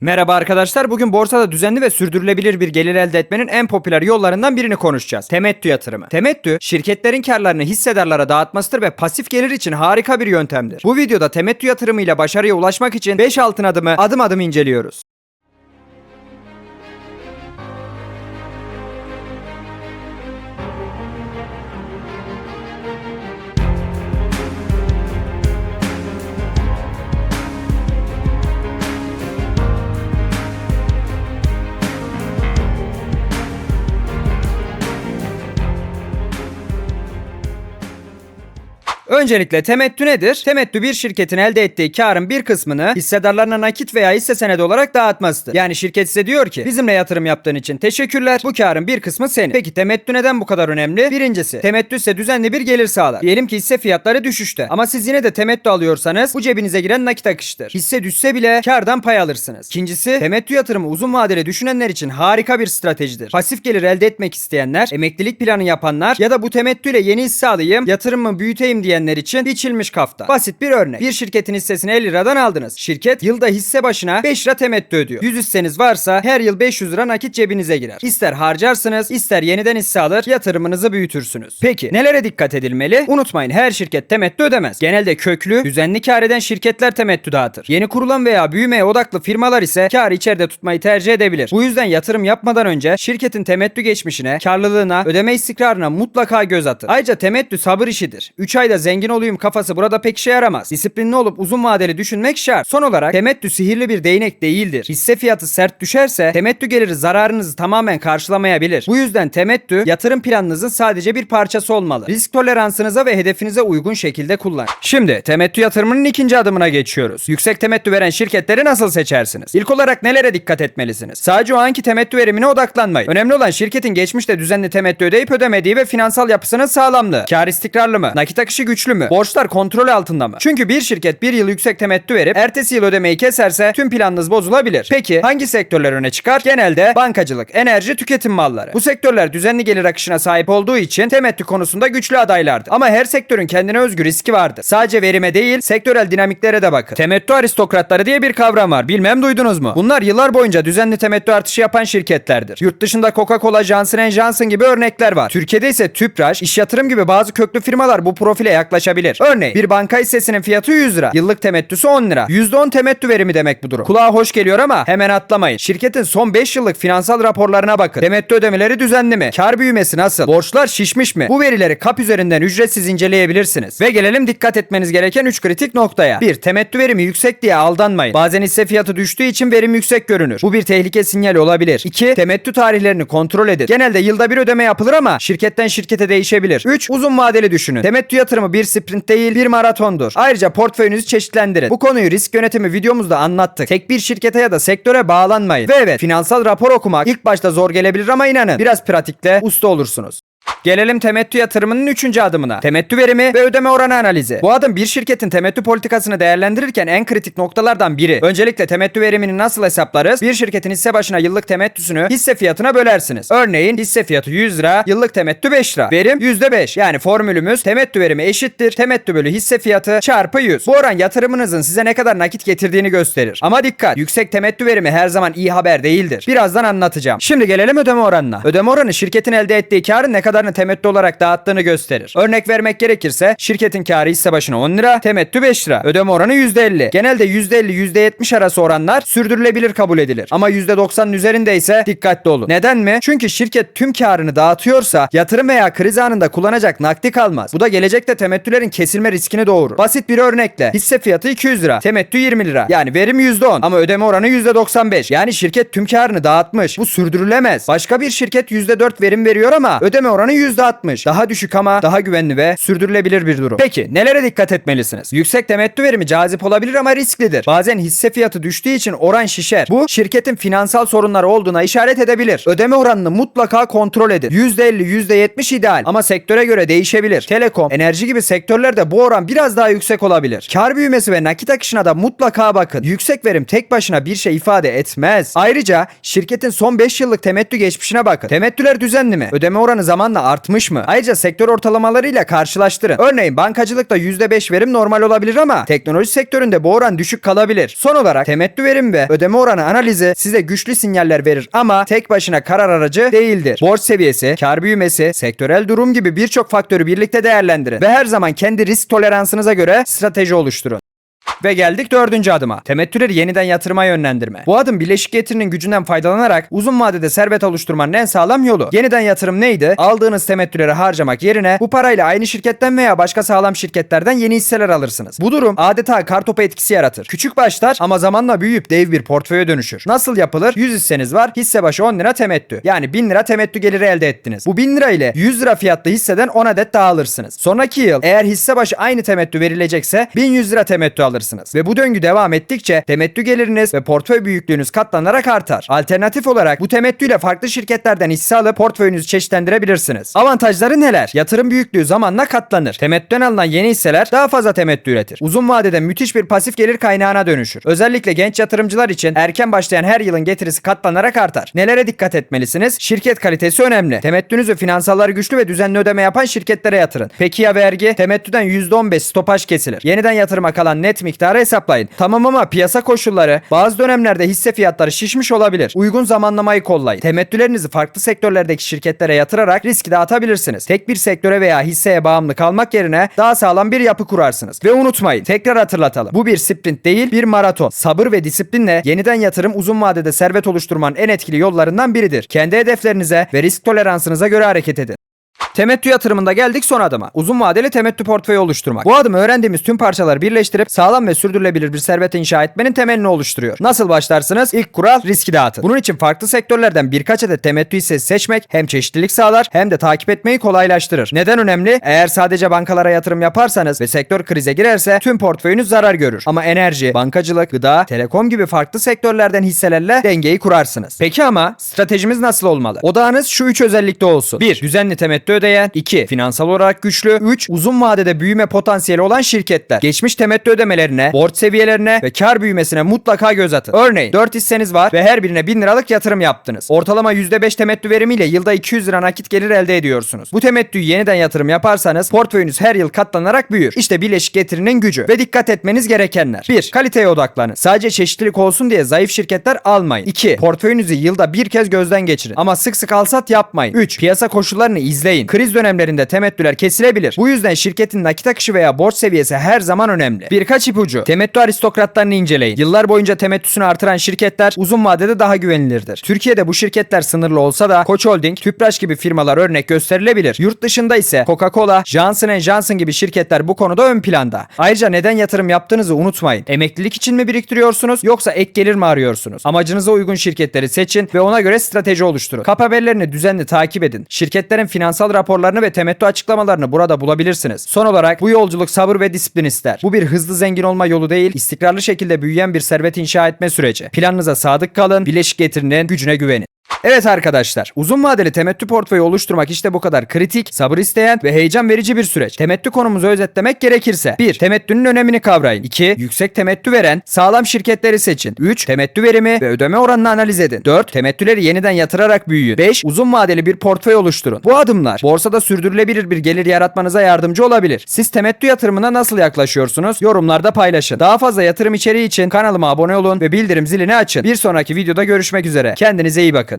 Merhaba arkadaşlar. Bugün borsada düzenli ve sürdürülebilir bir gelir elde etmenin en popüler yollarından birini konuşacağız. Temettü yatırımı. Temettü, şirketlerin karlarını hissedarlara dağıtmasıdır ve pasif gelir için harika bir yöntemdir. Bu videoda temettü yatırımıyla başarıya ulaşmak için 5 altın adımı adım adım inceliyoruz. Öncelikle temettü nedir? Temettü bir şirketin elde ettiği karın bir kısmını hissedarlarına nakit veya hisse senedi olarak dağıtmasıdır. Yani şirket size diyor ki bizimle yatırım yaptığın için teşekkürler. Bu karın bir kısmı senin. Peki temettü neden bu kadar önemli? Birincisi temettü ise düzenli bir gelir sağlar. Diyelim ki hisse fiyatları düşüşte ama siz yine de temettü alıyorsanız bu cebinize giren nakit akıştır. Hisse düşse bile kardan pay alırsınız. İkincisi temettü yatırımı uzun vadeli düşünenler için harika bir stratejidir. Pasif gelir elde etmek isteyenler, emeklilik planı yapanlar ya da bu temettüyle yeni hisse alayım, yatırımımı büyüteyim diyenler için biçilmiş kafta. Basit bir örnek. Bir şirketin hissesini 50 liradan aldınız. Şirket yılda hisse başına 5 lira temettü ödüyor. 100 hisseniz varsa her yıl 500 lira nakit cebinize girer. İster harcarsınız, ister yeniden hisse alır, yatırımınızı büyütürsünüz. Peki nelere dikkat edilmeli? Unutmayın her şirket temettü ödemez. Genelde köklü, düzenli kar eden şirketler temettü dağıtır. Yeni kurulan veya büyümeye odaklı firmalar ise karı içeride tutmayı tercih edebilir. Bu yüzden yatırım yapmadan önce şirketin temettü geçmişine, karlılığına, ödeme istikrarına mutlaka göz atın. Ayrıca temettü sabır işidir. 3 ayda zengin olayım kafası burada pek işe yaramaz. Disiplinli olup uzun vadeli düşünmek şart. Son olarak temettü sihirli bir değnek değildir. Hisse fiyatı sert düşerse temettü geliri zararınızı tamamen karşılamayabilir. Bu yüzden temettü yatırım planınızın sadece bir parçası olmalı. Risk toleransınıza ve hedefinize uygun şekilde kullan. Şimdi temettü yatırımının ikinci adımına geçiyoruz. Yüksek temettü veren şirketleri nasıl seçersiniz? İlk olarak nelere dikkat etmelisiniz? Sadece o anki temettü verimine odaklanmayın. Önemli olan şirketin geçmişte düzenli temettü ödeyip ödemediği ve finansal yapısının sağlamlığı. Kar istikrarlı mı? Nakit akışı güçlü mü? Borçlar kontrol altında mı? Çünkü bir şirket bir yıl yüksek temettü verip ertesi yıl ödemeyi keserse tüm planınız bozulabilir. Peki hangi sektörler öne çıkar? Genelde bankacılık, enerji, tüketim malları. Bu sektörler düzenli gelir akışına sahip olduğu için temettü konusunda güçlü adaylardır. Ama her sektörün kendine özgü riski vardır. Sadece verime değil, sektörel dinamiklere de bakın. Temettü aristokratları diye bir kavram var. Bilmem duydunuz mu? Bunlar yıllar boyunca düzenli temettü artışı yapan şirketlerdir. Yurt dışında Coca-Cola, Johnson Johnson gibi örnekler var. Türkiye'de ise Tüpraş, İş Yatırım gibi bazı köklü firmalar bu profile yaklaşabilir. Örneğin bir banka hissesinin fiyatı 100 lira. Yıllık temettüsü 10 lira. %10 temettü verimi demek bu durum. Kulağa hoş geliyor ama hemen atlamayın. Şirketin son 5 yıllık finansal raporlarına bakın. Temettü ödemeleri düzenli mi? Kar büyümesi nasıl? Borçlar şişmiş mi? Bu verileri kap üzerinden ücretsiz inceleyebilirsiniz. Ve gelelim dikkat etmeniz gereken 3 kritik noktaya. 1. Temettü verimi yüksek diye aldanmayın. Bazen hisse fiyatı düştüğü için verim yüksek görünür. Bu bir tehlike sinyali olabilir. 2. Temettü tarihlerini kontrol edin. Genelde yılda bir ödeme yapılır ama şirketten şirkete değişebilir. 3. Uzun vadeli düşünün. Temettü yatırımı bir sprint değil bir maratondur. Ayrıca portföyünüzü çeşitlendirin. Bu konuyu risk yönetimi videomuzda anlattık. Tek bir şirkete ya da sektöre bağlanmayın. Ve evet finansal rapor okumak ilk başta zor gelebilir ama inanın biraz pratikle usta olursunuz. Gelelim temettü yatırımının üçüncü adımına. Temettü verimi ve ödeme oranı analizi. Bu adım bir şirketin temettü politikasını değerlendirirken en kritik noktalardan biri. Öncelikle temettü verimini nasıl hesaplarız? Bir şirketin hisse başına yıllık temettüsünü hisse fiyatına bölersiniz. Örneğin hisse fiyatı 100 lira, yıllık temettü 5 lira. Verim %5. Yani formülümüz temettü verimi eşittir. Temettü bölü hisse fiyatı çarpı 100. Bu oran yatırımınızın size ne kadar nakit getirdiğini gösterir. Ama dikkat! Yüksek temettü verimi her zaman iyi haber değildir. Birazdan anlatacağım. Şimdi gelelim ödeme oranına. Ödeme oranı şirketin elde ettiği karın ne kadarını temettü olarak dağıttığını gösterir. Örnek vermek gerekirse şirketin karı hisse başına 10 lira, temettü 5 lira. Ödeme oranı %50. Genelde %50 %70 arası oranlar sürdürülebilir kabul edilir. Ama %90'ın üzerinde ise dikkatli olun. Neden mi? Çünkü şirket tüm karını dağıtıyorsa yatırım veya kriz anında kullanacak nakdi kalmaz. Bu da gelecekte temettülerin kesilme riskini doğurur. Basit bir örnekle hisse fiyatı 200 lira, temettü 20 lira. Yani verim %10 ama ödeme oranı %95. Yani şirket tüm karını dağıtmış. Bu sürdürülemez. Başka bir şirket %4 verim veriyor ama ödeme oranı %60. Daha düşük ama daha güvenli ve sürdürülebilir bir durum. Peki nelere dikkat etmelisiniz? Yüksek temettü verimi cazip olabilir ama risklidir. Bazen hisse fiyatı düştüğü için oran şişer. Bu şirketin finansal sorunları olduğuna işaret edebilir. Ödeme oranını mutlaka kontrol edin. %50, %70 ideal ama sektöre göre değişebilir. Telekom, enerji gibi sektörlerde bu oran biraz daha yüksek olabilir. Kar büyümesi ve nakit akışına da mutlaka bakın. Yüksek verim tek başına bir şey ifade etmez. Ayrıca şirketin son 5 yıllık temettü geçmişine bakın. Temettüler düzenli mi? Ödeme oranı zamanla artmış mı? Ayrıca sektör ortalamalarıyla karşılaştırın. Örneğin bankacılıkta %5 verim normal olabilir ama teknoloji sektöründe bu oran düşük kalabilir. Son olarak temettü verim ve ödeme oranı analizi size güçlü sinyaller verir ama tek başına karar aracı değildir. Borç seviyesi, kar büyümesi, sektörel durum gibi birçok faktörü birlikte değerlendirin ve her zaman kendi risk toleransınıza göre strateji oluşturun. Ve geldik dördüncü adıma. Temettüleri yeniden yatırıma yönlendirme. Bu adım bileşik getirinin gücünden faydalanarak uzun vadede servet oluşturmanın en sağlam yolu. Yeniden yatırım neydi? Aldığınız temettüleri harcamak yerine bu parayla aynı şirketten veya başka sağlam şirketlerden yeni hisseler alırsınız. Bu durum adeta kartopu etkisi yaratır. Küçük başlar ama zamanla büyüyüp dev bir portföye dönüşür. Nasıl yapılır? 100 hisseniz var. Hisse başı 10 lira temettü. Yani 1000 lira temettü geliri elde ettiniz. Bu 1000 lira ile 100 lira fiyatlı hisseden 10 adet daha alırsınız. Sonraki yıl eğer hisse başı aynı temettü verilecekse 1100 lira temettü alırsınız. Ve bu döngü devam ettikçe temettü geliriniz ve portföy büyüklüğünüz katlanarak artar. Alternatif olarak bu temettüyle farklı şirketlerden hisse alıp portföyünüzü çeşitlendirebilirsiniz. Avantajları neler? Yatırım büyüklüğü zamanla katlanır. Temettüden alınan yeni hisseler daha fazla temettü üretir. Uzun vadede müthiş bir pasif gelir kaynağına dönüşür. Özellikle genç yatırımcılar için erken başlayan her yılın getirisi katlanarak artar. Nelere dikkat etmelisiniz? Şirket kalitesi önemli. Temettünüzü finansalları güçlü ve düzenli ödeme yapan şirketlere yatırın. Peki ya vergi? Temettüden %15 stopaj kesilir. Yeniden yatırıma kalan net miktarı hesaplayın. Tamam ama piyasa koşulları bazı dönemlerde hisse fiyatları şişmiş olabilir. Uygun zamanlamayı kollayın. Temettülerinizi farklı sektörlerdeki şirketlere yatırarak riski dağıtabilirsiniz. Tek bir sektöre veya hisseye bağımlı kalmak yerine daha sağlam bir yapı kurarsınız. Ve unutmayın tekrar hatırlatalım. Bu bir sprint değil bir maraton. Sabır ve disiplinle yeniden yatırım uzun vadede servet oluşturmanın en etkili yollarından biridir. Kendi hedeflerinize ve risk toleransınıza göre hareket edin. Temettü yatırımında geldik son adıma. Uzun vadeli temettü portföyü oluşturmak. Bu adım öğrendiğimiz tüm parçaları birleştirip sağlam ve sürdürülebilir bir servet inşa etmenin temelini oluşturuyor. Nasıl başlarsınız? İlk kural riski dağıtın. Bunun için farklı sektörlerden birkaç adet temettü hissesi seçmek hem çeşitlilik sağlar hem de takip etmeyi kolaylaştırır. Neden önemli? Eğer sadece bankalara yatırım yaparsanız ve sektör krize girerse tüm portföyünüz zarar görür. Ama enerji, bankacılık, gıda, telekom gibi farklı sektörlerden hisselerle dengeyi kurarsınız. Peki ama stratejimiz nasıl olmalı? Odağınız şu üç özellikte olsun. 1. Düzenli temettü ödeyen. 2. Finansal olarak güçlü. 3. Uzun vadede büyüme potansiyeli olan şirketler. Geçmiş temettü ödemelerine, borç seviyelerine ve kar büyümesine mutlaka göz atın. Örneğin 4 hisseniz var ve her birine 1000 liralık yatırım yaptınız. Ortalama %5 temettü verimiyle yılda 200 lira nakit gelir elde ediyorsunuz. Bu temettüyü yeniden yatırım yaparsanız portföyünüz her yıl katlanarak büyür. İşte bileşik getirinin gücü ve dikkat etmeniz gerekenler. 1. Kaliteye odaklanın. Sadece çeşitlilik olsun diye zayıf şirketler almayın. 2. Portföyünüzü yılda bir kez gözden geçirin. Ama sık sık alsat yapmayın. 3. Piyasa koşullarını izleyin. Kriz dönemlerinde temettüler kesilebilir. Bu yüzden şirketin nakit akışı veya borç seviyesi her zaman önemli. Birkaç ipucu. Temettü aristokratlarını inceleyin. Yıllar boyunca temettüsünü artıran şirketler uzun vadede daha güvenilirdir. Türkiye'de bu şirketler sınırlı olsa da Koç Holding, Tüpraş gibi firmalar örnek gösterilebilir. Yurt dışında ise Coca-Cola, Johnson Johnson gibi şirketler bu konuda ön planda. Ayrıca neden yatırım yaptığınızı unutmayın. Emeklilik için mi biriktiriyorsunuz yoksa ek gelir mi arıyorsunuz? Amacınıza uygun şirketleri seçin ve ona göre strateji oluşturun. Kap haberlerini düzenli takip edin. Şirketlerin finansal raporlarını ve temettü açıklamalarını burada bulabilirsiniz. Son olarak bu yolculuk sabır ve disiplin ister. Bu bir hızlı zengin olma yolu değil, istikrarlı şekilde büyüyen bir servet inşa etme süreci. Planınıza sadık kalın, bileşik getirinin gücüne güvenin. Evet arkadaşlar, uzun vadeli temettü portföyü oluşturmak işte bu kadar kritik, sabır isteyen ve heyecan verici bir süreç. Temettü konumuzu özetlemek gerekirse 1. Temettünün önemini kavrayın. 2. Yüksek temettü veren sağlam şirketleri seçin. 3. Temettü verimi ve ödeme oranını analiz edin. 4. Temettüleri yeniden yatırarak büyüyün. 5. Uzun vadeli bir portföy oluşturun. Bu adımlar borsada sürdürülebilir bir gelir yaratmanıza yardımcı olabilir. Siz temettü yatırımına nasıl yaklaşıyorsunuz? Yorumlarda paylaşın. Daha fazla yatırım içeriği için kanalıma abone olun ve bildirim zilini açın. Bir sonraki videoda görüşmek üzere. Kendinize iyi bakın.